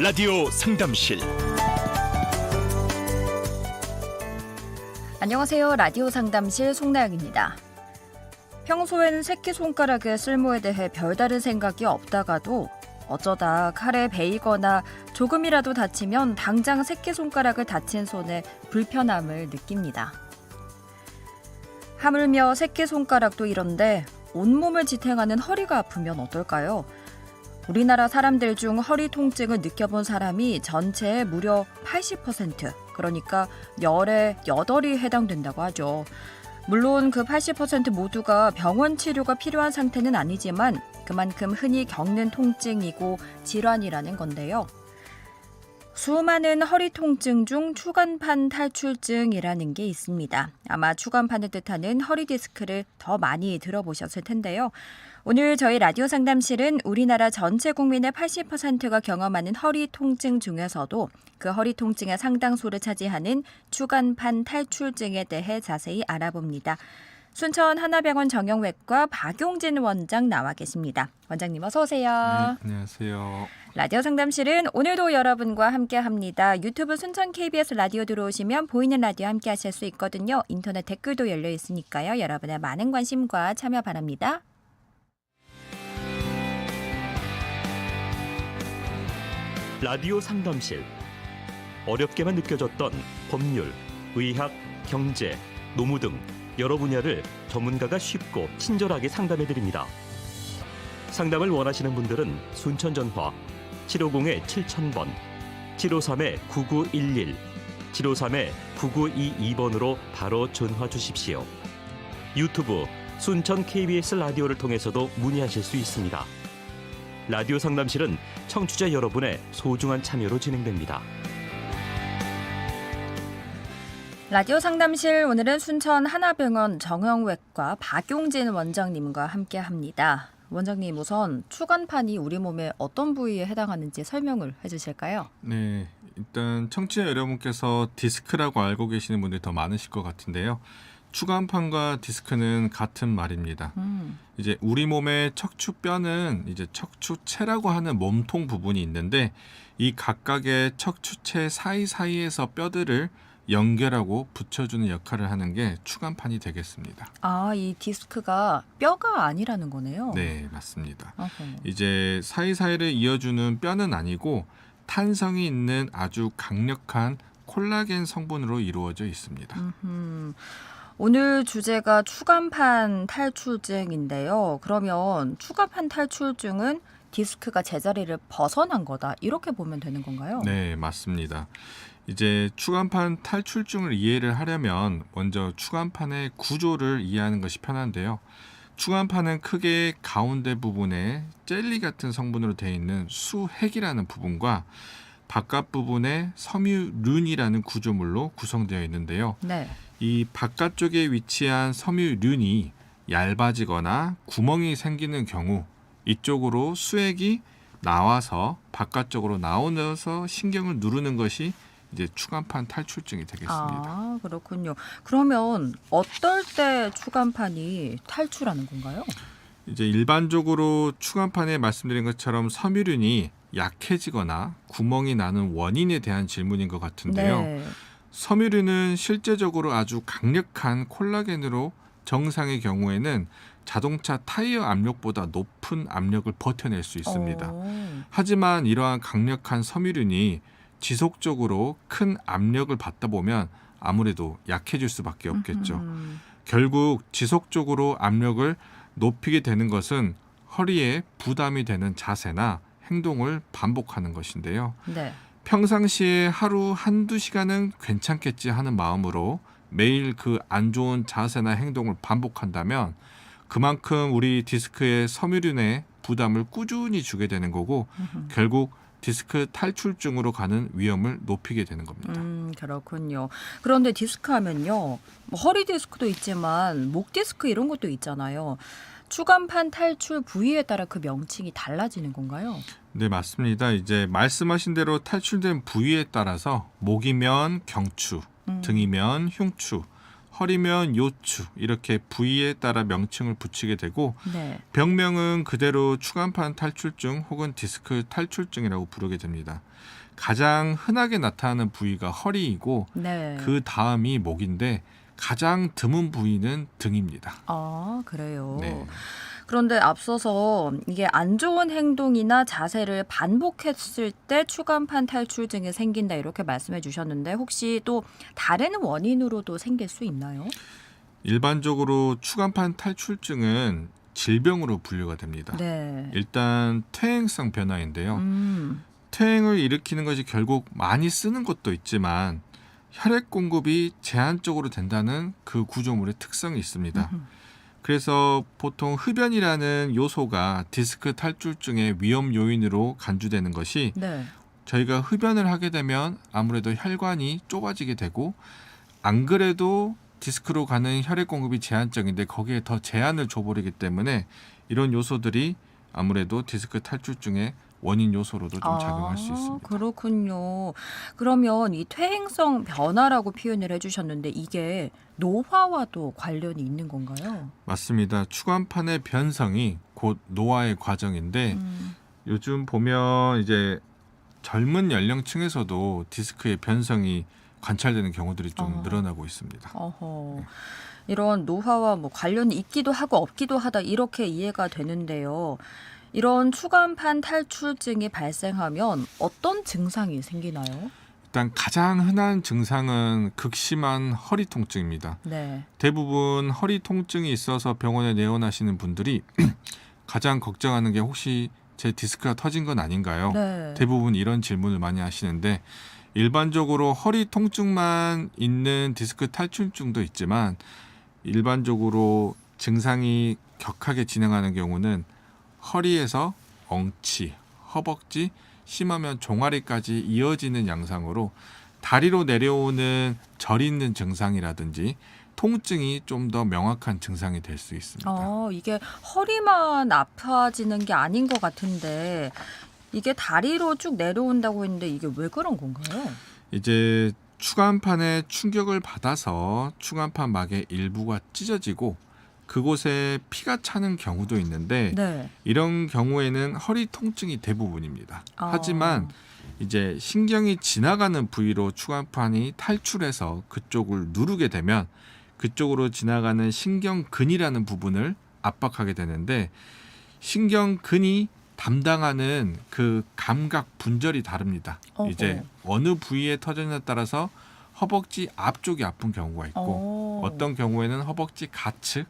라디오 상담실 안녕하세요. 라디오 상담실 송나영입니다. 평소엔 새끼손가락의 쓸모에 대해 별다른 생각이 없다가도 어쩌다 칼에 베이거나 조금이라도 다치면 당장 새끼손가락을 다친 손에 불편함을 느낍니다. 하물며 새끼손가락도 이런데 온몸을 지탱하는 허리가 아프면 어떨까요? 우리나라 사람들 중 허리 통증을 느껴본 사람이 전체의 무려 80%, 그러니까 열의 8이 해당된다고 하죠. 물론 그 80% 모두가 병원 치료가 필요한 상태는 아니지만 그만큼 흔히 겪는 통증이고 질환이라는 건데요. 수많은 허리 통증 중 추간판 탈출증이라는 게 있습니다. 아마 추간판을 뜻하는 허리 디스크를 더 많이 들어보셨을 텐데요. 오늘 저희 라디오 상담실은 우리나라 전체 국민의 80%가 경험하는 허리 통증 중에서도 그 허리 통증의 상당수를 차지하는 추간판 탈출증에 대해 자세히 알아봅니다. 순천 하나병원 정형외과 박용진 원장 나와 계십니다. 원장님 어서 오세요. 네, 안녕하세요. 라디오 상담실은 오늘도 여러분과 함께 합니다. 유튜브 순천 KBS 라디오 들어오시면 보이는 라디오 함께 하실 수 있거든요. 인터넷 댓글도 열려 있으니까요. 여러분의 많은 관심과 참여 바랍니다. 라디오 상담실 어렵게만 느껴졌던 법률, 의학, 경제, 노무 등 여러 분야를 전문가가 쉽고 친절하게 상담해 드립니다. 상담을 원하시는 분들은 순천 전화 750에 7000번, 753에 9911, 753에 9922번으로 바로 전화 주십시오. 유튜브 순천 KBS 라디오를 통해서도 문의하실 수 있습니다. 라디오 상담실은 청취자 여러분의 소중한 참여로 진행됩니다. 라디오 상담실 오늘은 순천 하나병원 정형외과 박용진 원장님과 함께 합니다. 원장님 우선 추간판이 우리 몸의 어떤 부위에 해당하는지 설명을 해주실까요? 네, 일단 청취자 여러분께서 디스크라고 알고 계시는 분들이 더 많으실 것 같은데요. 추간판과 디스크는 같은 말입니다. 음, 이제 우리 몸의 척추뼈는 이제 척추체라고 하는 몸통 부분이 있는데 이 각각의 척추체 사이사이에서 뼈들을 연결하고 붙여주는 역할을 하는 게 추간판이 되겠습니다. 아, 이 디스크가 뼈가 아니라는 거네요. 네, 맞습니다. 어허. 이제 사이사이를 이어주는 뼈는 아니고 탄성이 있는 아주 강력한 콜라겐 성분으로 이루어져 있습니다. 음흠. 오늘 주제가 추간판 탈출증인데요. 그러면 추간판 탈출증은 디스크가 제자리를 벗어난 거다. 이렇게 보면 되는 건가요? 네, 맞습니다. 이제 추간판 탈출증을 이해를 하려면 먼저 추간판의 구조를 이해하는 것이 편한데요. 추간판은 크게 가운데 부분에 젤리 같은 성분으로 되어 있는 수핵이라는 부분과 바깥 부분에 섬유륜이라는 구조물로 구성되어 있는데요. 네. 이 바깥쪽에 위치한 섬유륜이 얇아지거나 구멍이 생기는 경우 이쪽으로 수액이 나와서 바깥쪽으로 나오면서 신경을 누르는 것이 이제 추간판 탈출증이 되겠습니다. 아, 그렇군요. 그러면 어떨 때 추간판이 탈출하는 건가요? 이제 일반적으로 추간판에 말씀드린 것처럼 섬유륜이 약해지거나 구멍이 나는 원인에 대한 질문인 것 같은데요. 네. 섬유륜은 실제적으로 아주 강력한 콜라겐으로 정상의 경우에는 자동차 타이어 압력보다 높은 압력을 버텨낼 수 있습니다. 어. 하지만 이러한 강력한 섬유륜이 지속적으로 큰 압력을 받다 보면 아무래도 약해질 수밖에 없겠죠. 음흠. 결국 지속적으로 압력을 높이게 되는 것은 허리에 부담이 되는 자세나 행동을 반복하는 것인데요. 네. 평상시에 하루 한두 시간은 괜찮겠지 하는 마음으로 매일 그 안 좋은 자세나 행동을 반복한다면 그만큼 우리 디스크의 섬유륜에 부담을 꾸준히 주게 되는 거고 음흠. 결국 디스크 탈출증으로 가는 위험을 높이게 되는 겁니다. 음, 그렇군요. 그런데 디스크 하면요. 뭐 허리 디스크도 있지만 목 디스크 이런 것도 있잖아요. 추간판 탈출 부위에 따라 그 명칭이 달라지는 건가요? 네, 맞습니다. 이제 말씀하신 대로 탈출된 부위에 따라서 목이면 경추, 음. 등이면 흉추, 허리면 요추 이렇게 부위에 따라 명칭을 붙이게 되고 네. 병명은 그대로 추간판 탈출증 혹은 디스크 탈출증이라고 부르게 됩니다. 가장 흔하게 나타나는 부위가 허리이고 네. 그 다음이 목인데 가장 드문 부위는 등입니다. 아, 그래요. 네. 그런데 앞서서 이게 안 좋은 행동이나 자세를 반복했을 때 추간판 탈출증이 생긴다 이렇게 말씀해 주셨는데 혹시 또 다른 원인으로도 생길 수 있나요? 일반적으로 추간판 탈출증은 질병으로 분류가 됩니다. 네. 일단 퇴행성 변화인데요. 음. 퇴행을 일으키는 것이 결국 많이 쓰는 것도 있지만 혈액 공급이 제한적으로 된다는 그 구조물의 특성이 있습니다. 음흠. 그래서 보통 흡연이라는 요소가 디스크 탈출증의 위험 요인으로 간주되는 것이 네. 저희가 흡연을 하게 되면 아무래도 혈관이 좁아지게 되고 안 그래도 디스크로 가는 혈액 공급이 제한적인데 거기에 더 제한을 줘버리기 때문에 이런 요소들이 아무래도 디스크 탈출증의 원인 요소로도 좀 작용할 수 아, 있습니다. 그렇군요. 그러면 이 퇴행성 변화라고 표현을 해주셨는데 이게 노화와도 관련이 있는 건가요? 맞습니다. 추간판의 변성이 곧 노화의 과정인데 음. 요즘 보면 이제 젊은 연령층에서도 디스크의 변성이 관찰되는 경우들이 좀 어. 늘어나고 있습니다. 어허. 이런 노화와 뭐 관련이 있기도 하고 없기도 하다 이렇게 이해가 되는데요. 이런 추간판 탈출증이 발생하면 어떤 증상이 생기나요? 일단 가장 흔한 증상은 극심한 허리 통증입니다. 네. 대부분 허리 통증이 있어서 병원에 내원하시는 분들이 가장 걱정하는 게 혹시 제 디스크가 터진 건 아닌가요? 네. 대부분 이런 질문을 많이 하시는데 일반적으로 허리 통증만 있는 디스크 탈출증도 있지만 일반적으로 증상이 격하게 진행하는 경우는 허리에서 엉치, 허벅지, 심하면 종아리까지 이어지는 양상으로 다리로 내려오는 절 있는 증상이라든지 통증이 좀 더 명확한 증상이 될 수 있습니다. 어, 이게 허리만 아파지는 게 아닌 것 같은데 이게 다리로 쭉 내려온다고 했는데 이게 왜 그런 건가요? 이제 추간판에 충격을 받아서 추간판 막의 일부가 찢어지고 그곳에 피가 차는 경우도 있는데 네. 이런 경우에는 허리 통증이 대부분입니다. 아. 하지만 이제 신경이 지나가는 부위로 추간판이 탈출해서 그쪽을 누르게 되면 그쪽으로 지나가는 신경근이라는 부분을 압박하게 되는데 신경근이 담당하는 그 감각 분절이 다릅니다. 어허. 이제 어느 부위에 터졌냐에 따라서 허벅지 앞쪽이 아픈 경우가 있고 어. 어떤 경우에는 허벅지 가측,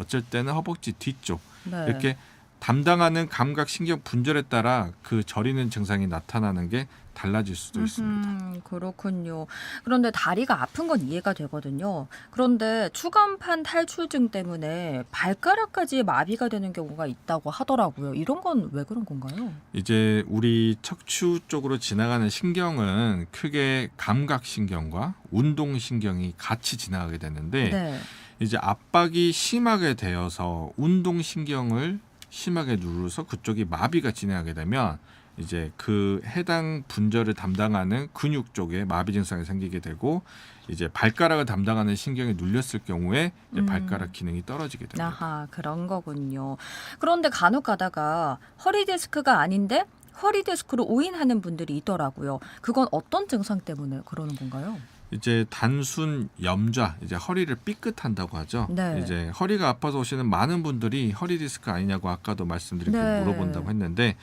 어쩔 때는 허벅지 뒤쪽 네. 이렇게 담당하는 감각 신경 분절에 따라 그 저리는 증상이 나타나는 게 달라질 수도 있습니다. 음, 그렇군요. 그런데 다리가 아픈 건 이해가 되거든요. 그런데 추간판 탈출증 때문에 발가락까지 마비가 되는 경우가 있다고 하더라고요. 이런 건 왜 그런 건가요? 이제 우리 척추 쪽으로 지나가는 신경은 크게 감각 신경과 운동 신경이 같이 지나가게 되는데 네. 이제 압박이 심하게 되어서 운동 신경을 심하게 누르서 그쪽이 마비가 진행하게 되면 이제 그 해당 분절을 담당하는 근육 쪽에 마비 증상이 생기게 되고 이제 발가락을 담당하는 신경이 눌렸을 경우에 음. 발가락 기능이 떨어지게 됩니다. 아하, 그런 거군요. 그런데 간혹 가다가 허리 디스크가 아닌데 허리 디스크로 오인하는 분들이 있더라고요. 그건 어떤 증상 때문에 그러는 건가요? 이제 단순 염좌, 이제 허리를 삐끗한다고 하죠. 네. 이제 허리가 아파서 오시는 많은 분들이 허리 디스크 아니냐고 아까도 말씀드리고 네. 물어본다고 했는데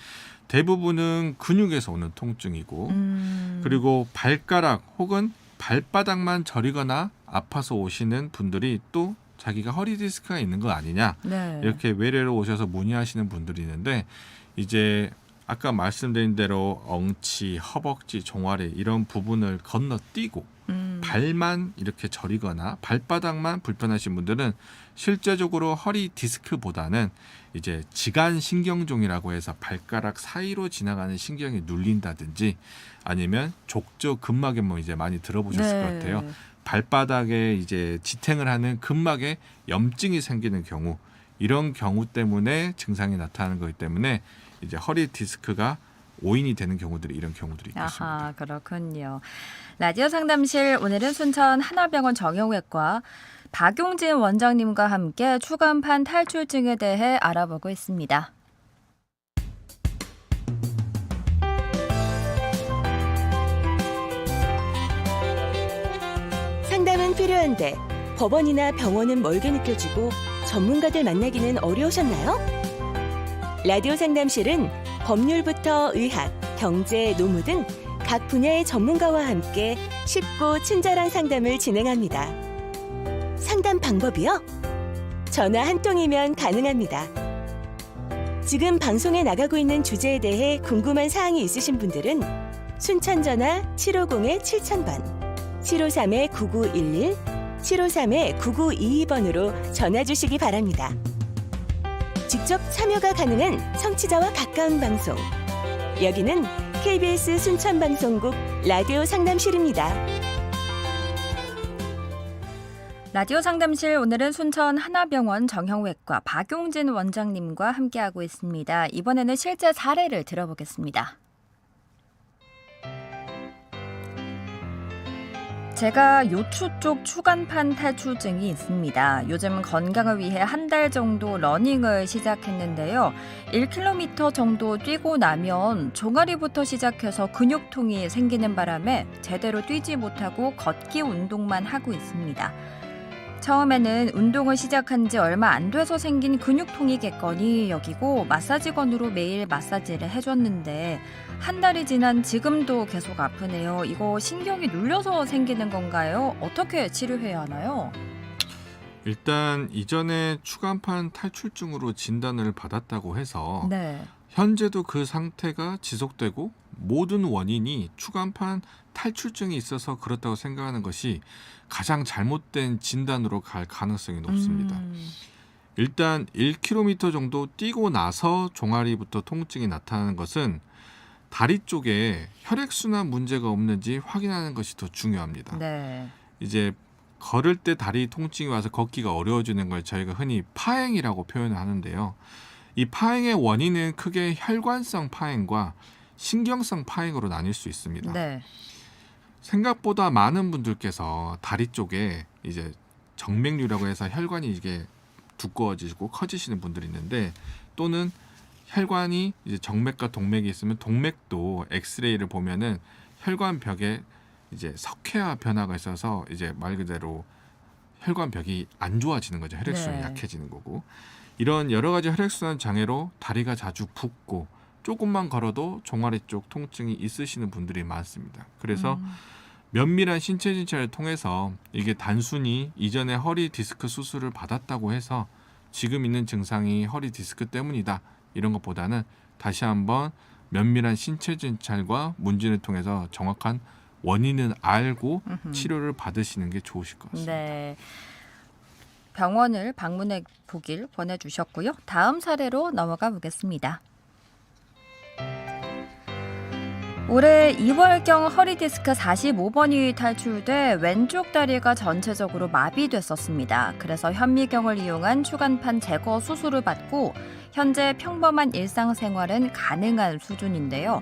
대부분은 근육에서 오는 통증이고 음. 그리고 발가락 혹은 발바닥만 저리거나 아파서 오시는 분들이 또 자기가 허리 디스크가 있는 거 아니냐 네. 이렇게 외래로 오셔서 문의하시는 분들이 있는데 이제 아까 말씀드린 대로 엉치, 허벅지, 종아리 이런 부분을 건너뛰고 음. 발만 이렇게 저리거나 발바닥만 불편하신 분들은 실제적으로 허리 디스크보다는 이제 지간 신경종이라고 해서 발가락 사이로 지나가는 신경이 눌린다든지 아니면 족저 근막에 뭐 이제 많이 들어보셨을 것 같아요. 발바닥에 이제 지탱을 하는 근막에 염증이 생기는 경우 이런 경우 때문에 증상이 나타나는 거기 때문에 이제 허리 디스크가 오인이 되는 경우들이 이런 경우들이 있겠습니다. 아하, 그렇군요. 라디오 상담실 오늘은 순천 하나병원 정형외과 박용진 원장님과 함께 추간판 탈출증에 대해 알아보고 있습니다. 상담은 필요한데 법원이나 병원은 멀게 느껴지고 전문가들 만나기는 어려우셨나요? 라디오 상담실은 법률부터 의학, 경제, 노무 등 각 분야의 전문가와 함께 쉽고 친절한 상담을 진행합니다. 상담 방법이요? 전화 한 통이면 가능합니다. 지금 방송에 나가고 있는 주제에 대해 궁금한 사항이 있으신 분들은 순천 전화 750-7000번 753-9911, 753-9922번으로 전화 주시기 바랍니다. 직접 참여가 가능한 청취자와 가까운 방송. 여기는 KBS 순천방송국 라디오 상담실입니다. 라디오 상담실 오늘은 순천 하나병원 정형외과 박용진 원장님과 함께하고 있습니다. 이번에는 실제 사례를 들어보겠습니다. 제가 요추 쪽 추간판 탈출증이 있습니다. 요즘 건강을 위해 한 달 정도 러닝을 시작했는데요. 1km 정도 뛰고 나면 종아리부터 시작해서 근육통이 생기는 바람에 제대로 뛰지 못하고 걷기 운동만 하고 있습니다. 처음에는 운동을 시작한 지 얼마 안 돼서 생긴 근육통이겠거니 여기고 마사지건으로 매일 마사지를 해줬는데 한 달이 지난 지금도 계속 아프네요. 이거 신경이 눌려서 생기는 건가요? 어떻게 치료해야 하나요? 일단 이전에 추간판 탈출증으로 진단을 받았다고 해서 네. 현재도 그 상태가 지속되고 모든 원인이 추간판 탈출증이 있어서 그렇다고 생각하는 것이 가장 잘못된 진단으로 갈 가능성이 높습니다. 음, 일단 1km 정도 뛰고 나서 종아리부터 통증이 나타나는 것은 다리 쪽에 혈액순환 문제가 없는지 확인하는 것이 더 중요합니다. 네. 이제 걸을 때 다리 통증이 와서 걷기가 어려워지는 걸 저희가 흔히 파행이라고 표현을 하는데요. 이 파행의 원인은 크게 혈관성 파행과 신경성 파행으로 나뉠 수 있습니다. 네. 생각보다 많은 분들께서 다리 쪽에 이제 정맥류라고 해서 혈관이 이게 두꺼워지고 커지시는 분들이 있는데 또는 혈관이 이제 정맥과 동맥이 있으면 동맥도 엑스레이를 보면은 혈관 벽에 이제 석회화 변화가 있어서 이제 말 그대로 혈관 벽이 안 좋아지는 거죠. 혈액순환이 네. 약해지는 거고 이런 여러 가지 혈액순환 장애로 다리가 자주 붓고 조금만 걸어도 종아리 쪽 통증이 있으시는 분들이 많습니다. 그래서 음, 면밀한 신체 진찰을 통해서 이게 단순히 이전에 허리 디스크 수술을 받았다고 해서 지금 있는 증상이 허리 디스크 때문이다 이런 것보다는 다시 한번 면밀한 신체 진찰과 문진을 통해서 정확한 원인을 알고 음흠. 치료를 받으시는 게 좋으실 것 같습니다. 네. 병원을 방문해 보길 권해주셨고요. 다음 사례로 넘어가 보겠습니다. 올해 2월경 허리디스크 45번이 탈출돼 왼쪽 다리가 전체적으로 마비됐었습니다. 그래서 현미경을 이용한 추간판 제거 수술을 받고 현재 평범한 일상생활은 가능한 수준인데요.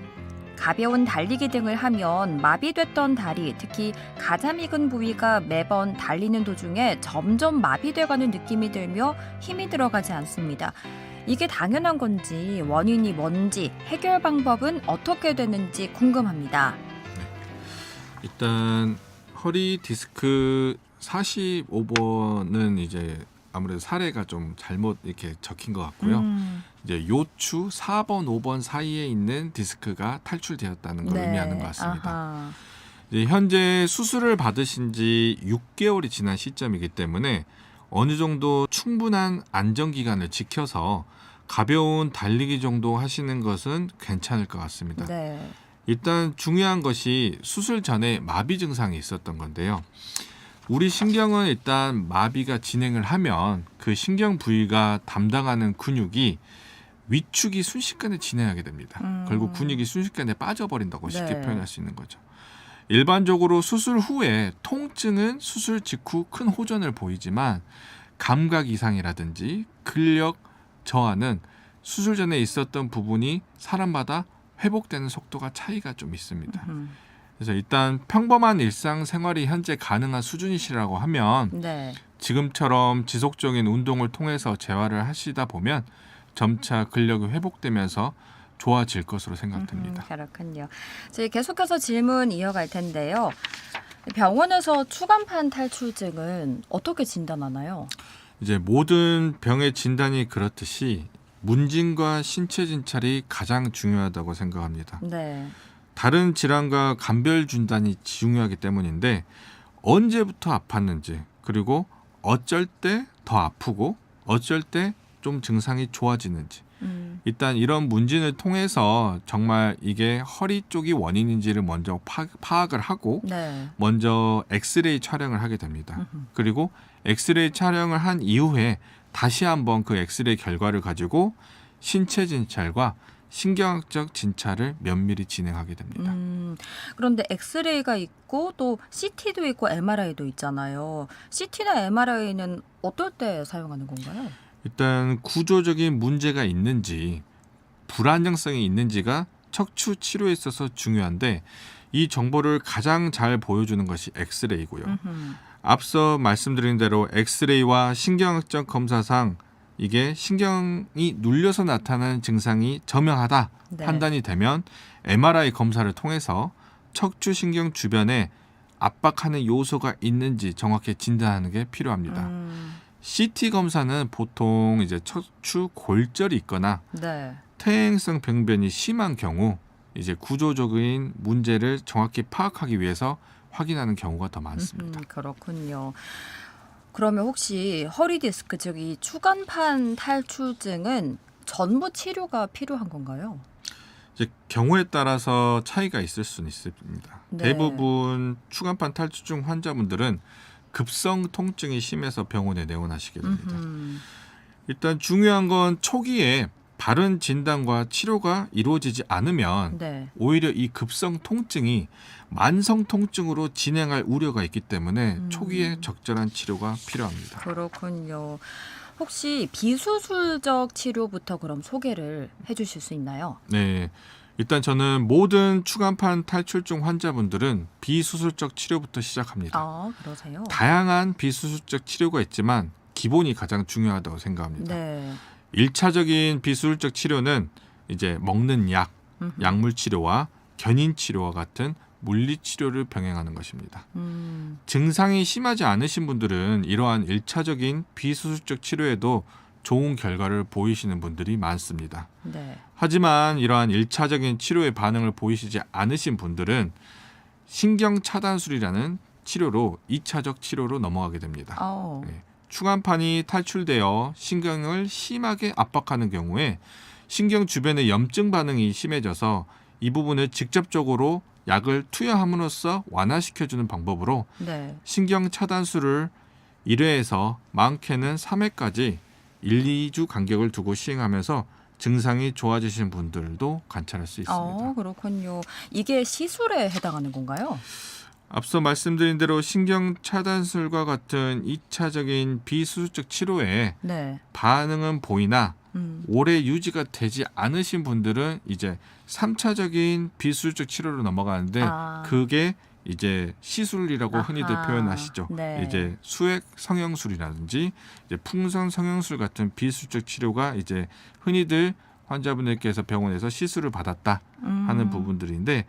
가벼운 달리기 등을 하면 마비됐던 다리, 특히 가장 익은 부위가 매번 달리는 도중에 점점 마비돼가는 느낌이 들며 힘이 들어가지 않습니다. 이게 당연한 건지 원인이 뭔지 해결 방법은 어떻게 되는지 궁금합니다. 일단 허리 디스크 45번은 이제 아무래도 사례가 좀 잘못 이렇게 적힌 것 같고요. 음, 이제 요추 4번, 5번 사이에 있는 디스크가 탈출되었다는 걸 네. 의미하는 것 같습니다. 아하. 이제 현재 수술을 받으신 지 6개월이 지난 시점이기 때문에 어느 정도 충분한 안정 기간을 지켜서 가벼운 달리기 정도 하시는 것은 괜찮을 것 같습니다. 네. 일단 중요한 것이 수술 전에 마비 증상이 있었던 건데요. 우리 신경은 일단 마비가 진행을 하면 그 신경 부위가 담당하는 근육이 위축이 순식간에 진행하게 됩니다. 음. 결국 근육이 순식간에 빠져버린다고 쉽게 네. 표현할 수 있는 거죠. 일반적으로 수술 후에 통증은 수술 직후 큰 호전을 보이지만 감각 이상이라든지 근력 저하는 수술 전에 있었던 부분이 사람마다 회복되는 속도가 차이가 좀 있습니다. 음, 그래서 일단 평범한 일상 생활이 현재 가능한 수준이시라고 하면 네. 지금처럼 지속적인 운동을 통해서 재활을 하시다 보면 점차 근력이 회복되면서 좋아질 것으로 생각됩니다. 음, 그렇군요. 저희 계속해서 질문 이어갈 텐데요. 병원에서 추간판 탈출증은 어떻게 진단하나요? 이제 모든 병의 진단이 그렇듯이 문진과 신체 진찰이 가장 중요하다고 생각합니다. 네. 다른 질환과 감별 진단이 중요하기 때문인데 언제부터 아팠는지 그리고 어쩔 때 더 아프고 어쩔 때 좀 증상이 좋아지는지 음, 일단 이런 문진을 통해서 정말 이게 허리 쪽이 원인인지를 먼저 파, 파악을 하고 네. 먼저 엑스레이 촬영을 하게 됩니다. 음흠. 그리고 엑스레이 촬영을 한 이후에 다시 한번 그 엑스레이 결과를 가지고 신체 진찰과 신경학적 진찰을 면밀히 진행하게 됩니다. 음, 그런데 엑스레이가 있고 또 CT도 있고 MRI도 있잖아요. CT나 MRI는 어떨 때 사용하는 건가요? 일단 구조적인 문제가 있는지 불안정성이 있는지가 척추 치료에 있어서 중요한데 이 정보를 가장 잘 보여주는 것이 엑스레이고요. 음흠. 앞서 말씀드린 대로 엑스레이와 신경학적 검사상 이게 신경이 눌려서 나타나는 증상이 저명하다 네. 판단이 되면 MRI 검사를 통해서 척추 신경 주변에 압박하는 요소가 있는지 정확히 진단하는 게 필요합니다. 음, CT 검사는 보통 이제 척추 골절이 있거나 네. 퇴행성 병변이 심한 경우 이제 구조적인 문제를 정확히 파악하기 위해서 확인하는 경우가 더 많습니다. 음, 그렇군요. 그러면 혹시 허리 디스크 즉 이 추간판 탈출증은 전부 치료가 필요한 건가요? 이제 경우에 따라서 차이가 있을 수는 있습니다. 네. 대부분 추간판 탈출증 환자분들은 급성 통증이 심해서 병원에 내원하시게 됩니다. 음흠. 일단 중요한 건 초기에 바른 진단과 치료가 이루어지지 않으면 네. 오히려 이 급성 통증이 만성 통증으로 진행할 우려가 있기 때문에 음. 초기에 적절한 치료가 필요합니다. 그렇군요. 혹시 비수술적 치료부터 그럼 소개를 해주실 수 있나요? 네. 일단 저는 모든 추간판 탈출증 환자분들은 비수술적 치료부터 시작합니다. 아 그러세요? 다양한 비수술적 치료가 있지만 기본이 가장 중요하다고 생각합니다. 네. 일차적인 비수술적 치료는 이제 먹는 약, 음흠. 약물 치료와 견인 치료와 같은 물리 치료를 병행하는 것입니다. 음, 증상이 심하지 않으신 분들은 이러한 일차적인 비수술적 치료에도 좋은 결과를 보이시는 분들이 많습니다. 네. 하지만 이러한 일차적인 치료의 반응을 보이시지 않으신 분들은 신경 차단술이라는 치료로 이차적 치료로 넘어가게 됩니다. 어, 네. 추간판이 탈출되어 신경을 심하게 압박하는 경우에 신경 주변의 염증 반응이 심해져서 이 부분을 직접적으로 약을 투여함으로써 완화시켜주는 방법으로 네. 신경 차단술을 1회에서 많게는 3회까지 1, 2주 간격을 두고 시행하면서 증상이 좋아지신 분들도 관찰할 수 있습니다. 어, 그렇군요. 이게 시술에 해당하는 건가요? 앞서 말씀드린 대로 신경 차단술과 같은 2차적인 비수술적 치료에 네. 반응은 보이나 음, 오래 유지가 되지 않으신 분들은 이제 3차적인 비수술적 치료로 넘어가는데 아. 그게 이제 시술이라고 흔히들 아하. 표현하시죠. 네. 이제 수액 성형술이라든지 이제 풍선 성형술 같은 비수술적 치료가 이제 흔히들 환자분들께서 병원에서 시술을 받았다 하는 음, 부분들인데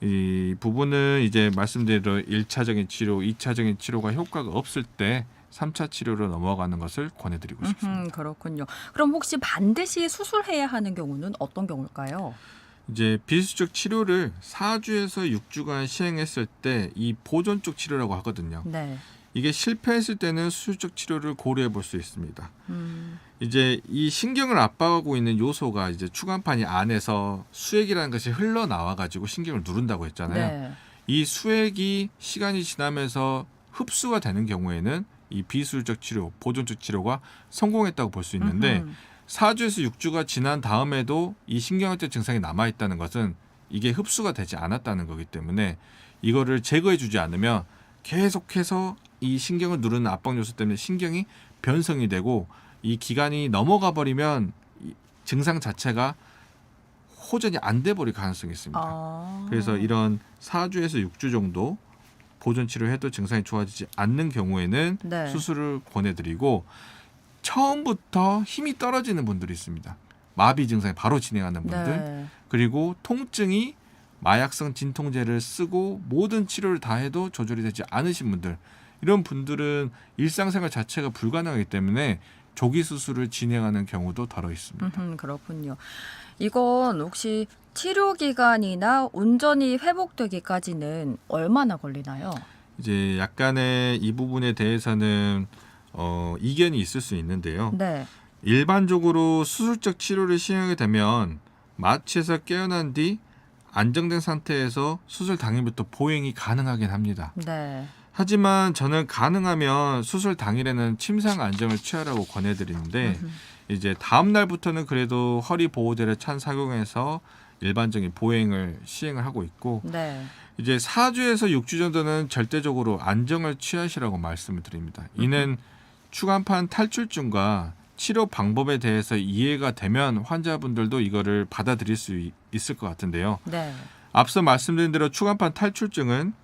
이 부분은 이제 말씀드린 대로 1차적인 치료, 2차적인 치료가 효과가 없을 때 3차 치료로 넘어가는 것을 권해드리고 싶습니다. 음흠, 그렇군요. 그럼 혹시 반드시 수술해야 하는 경우는 어떤 경우일까요? 이제 비수적 치료를 4주에서 6주간 시행했을 때 이 보존 쪽 치료라고 하거든요. 네. 이게 실패했을 때는 수술적 치료를 고려해 볼 수 있습니다. 음, 이제 이 신경을 압박하고 있는 요소가 이제 추간판이 안에서 수액이라는 것이 흘러나와 가지고 신경을 누른다고 했잖아요. 네. 이 수액이 시간이 지나면서 흡수가 되는 경우에는 이 비수술적 치료, 보존적 치료가 성공했다고 볼 수 있는데 음흠. 4주에서 6주가 지난 다음에도 이 신경학적 증상이 남아 있다는 것은 이게 흡수가 되지 않았다는 거기 때문에 이거를 제거해 주지 않으면 계속해서 이 신경을 누르는 압박 요소 때문에 신경이 변성이 되고 이 기간이 넘어가 버리면 이 증상 자체가 호전이 안 돼 버릴 가능성이 있습니다. 아. 그래서 이런 4주에서 6주 정도 보존 치료해도 증상이 좋아지지 않는 경우에는 네. 수술을 권해드리고 처음부터 힘이 떨어지는 분들이 있습니다. 마비 증상이 바로 진행하는 분들 네. 그리고 통증이 마약성 진통제를 쓰고 모든 치료를 다 해도 조절이 되지 않으신 분들 이런 분들은 일상생활 자체가 불가능하기 때문에 조기 수술을 진행하는 경우도 더러 있습니다. 음, 그렇군요. 이건 혹시 치료 기간이나 온전히 회복되기까지는 얼마나 걸리나요? 이제 약간의 이 부분에 대해서는 어, 이견이 있을 수 있는데요. 네. 일반적으로 수술적 치료를 시행하게 되면 마취에서 깨어난 뒤 안정된 상태에서 수술 당일부터 보행이 가능하긴 합니다. 네. 하지만 저는 가능하면 수술 당일에는 침상 안정을 취하라고 권해드리는데 음흠. 이제 다음 날부터는 그래도 허리 보호대를 찬 착용해서 일반적인 보행을 시행을 하고 있고 네. 이제 4주에서 6주 정도는 절대적으로 안정을 취하시라고 말씀을 드립니다. 이는 추간판 탈출증과 치료 방법에 대해서 이해가 되면 환자분들도 이거를 받아들일 수 있- 있을 것 같은데요. 네. 앞서 말씀드린 대로 추간판 탈출증은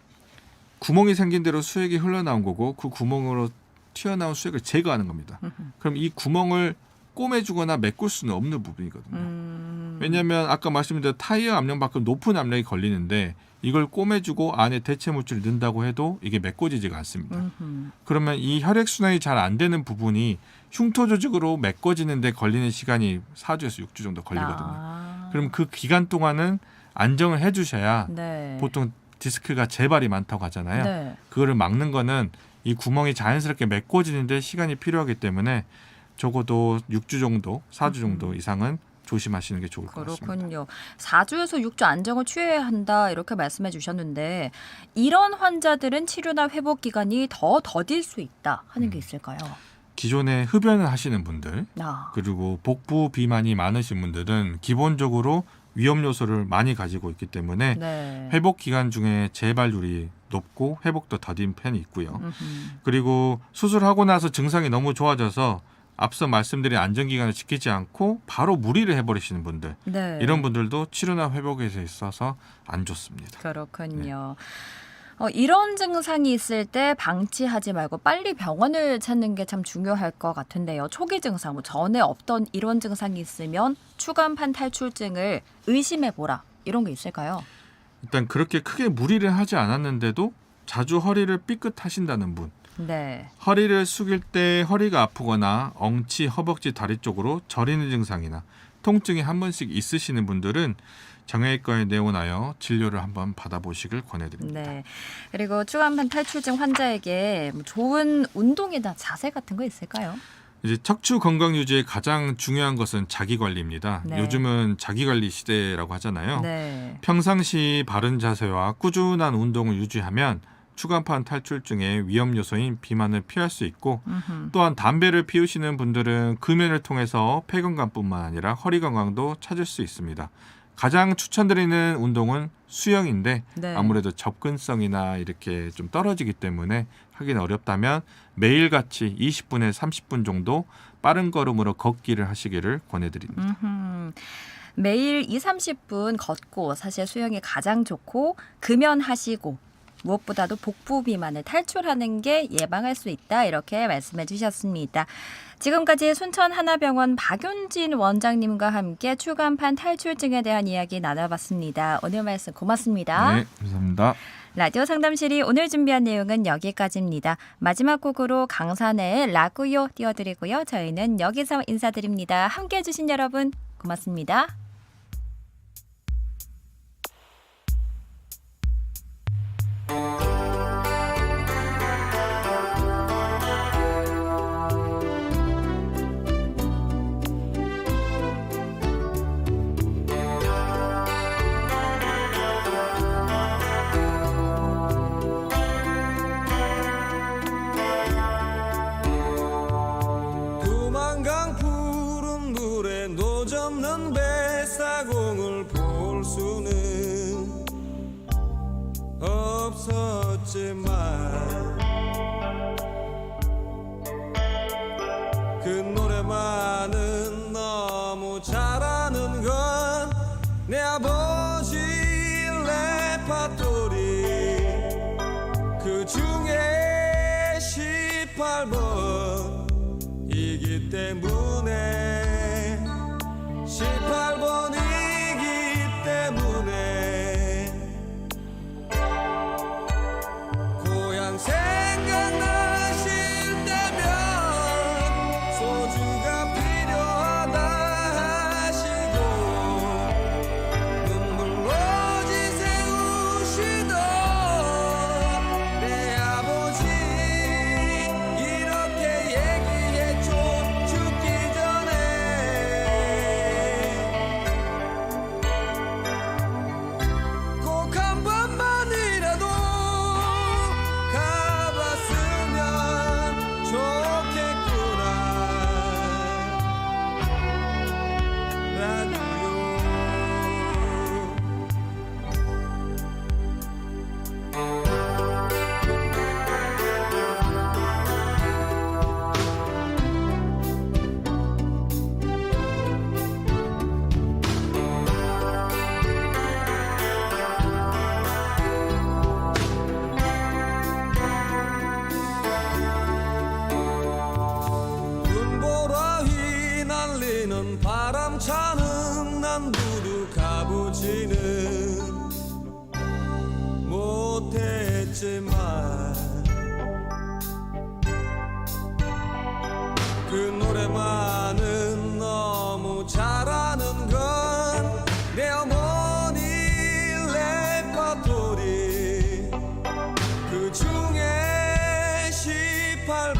구멍이 생긴 대로 수액이 흘러나온 거고 그 구멍으로 튀어나온 수액을 제거하는 겁니다. 그럼 이 구멍을 꼬매주거나 메꿀 수는 없는 부분이거든요. 음. 왜냐하면 아까 말씀드린 타이어 압력만큼 높은 압력이 걸리는데 이걸 꼬매주고 안에 대체 물질을 넣는다고 해도 이게 메꿔지지가 않습니다. 음흠. 그러면 이 혈액 순환이 잘 안 되는 부분이 흉터 조직으로 메꿔지는데 걸리는 시간이 4주에서 6주 정도 걸리거든요. 아. 그럼 그 기간 동안은 안정을 해 주셔야 네. 보통 디스크가 재발이 많다고 하잖아요. 네. 그거를 막는 거는 이 구멍이 자연스럽게 메꿔지는데 시간이 필요하기 때문에 적어도 6주 정도, 4주 정도 이상은 조심하시는 게 좋을 것 같습니다. 음. 그렇군요. 4주에서 6주 안정을 취해야 한다 이렇게 말씀해 주셨는데 이런 환자들은 치료나 회복 기간이 더 더딜 수 있다 하는 음. 게 있을까요? 기존에 흡연을 하시는 분들 아. 그리고 복부 비만이 많으신 분들은 기본적으로 위험 요소를 많이 가지고 있기 때문에 네. 회복 기간 중에 재발률이 높고 회복도 더딘 편이 있고요. 음흠. 그리고 수술하고 나서 증상이 너무 좋아져서 앞서 말씀드린 안정 기간을 지키지 않고 바로 무리를 해버리시는 분들 네. 이런 분들도 치료나 회복에 있어서 안 좋습니다. 그렇군요. 어, 이런 증상이 있을 때 방치하지 말고 빨리 병원을 찾는 게 참 중요할 것 같은데요. 초기 증상, 뭐 전에 없던 이런 증상이 있으면 추간판 탈출증을 의심해 보라 이런 게 있을까요? 일단 그렇게 크게 무리를 하지 않았는데도 자주 허리를 삐끗하신다는 분, 네. 허리를 숙일 때 허리가 아프거나 엉치, 허벅지, 다리 쪽으로 저리는 증상이나 통증이 한 번씩 있으시는 분들은 정형외과에 내원하여 진료를 한번 받아보시길 권해드립니다. 네. 그리고 추간판 탈출증 환자에게 뭐 좋은 운동이나 자세 같은 거 있을까요? 이제 척추 건강 유지에 가장 중요한 것은 자기 관리입니다. 네. 요즘은 자기 관리 시대라고 하잖아요. 네. 평상시 바른 자세와 꾸준한 운동을 유지하면 추간판 탈출증의 위험 요소인 비만을 피할 수 있고 음흠. 또한 담배를 피우시는 분들은 금연을 통해서 폐 건강뿐만 아니라 허리 건강도 찾을 수 있습니다. 가장 추천드리는 운동은 수영인데 네. 아무래도 접근성이나 이렇게 좀 떨어지기 때문에 하긴 어렵다면 매일같이 20분에 30분 정도 빠른 걸음으로 걷기를 하시기를 권해드립니다. 음흠. 매일 2, 30분 걷고 사실 수영이 가장 좋고 금연하시고 무엇보다도 복부 비만을 탈출하는 게 예방할 수 있다 이렇게 말씀해 주셨습니다. 지금까지 순천 하나병원 박윤진 원장님과 함께 추간판 탈출증에 대한 이야기 나눠봤습니다. 오늘 말씀 고맙습니다. 네, 감사합니다. 라디오 상담실이 오늘 준비한 내용은 여기까지입니다. 마지막 곡으로 강산의 라구요 띄워드리고요. 저희는 여기서 인사드립니다. 함께해 주신 여러분 고맙습니다. 아 돌이 그 중에 18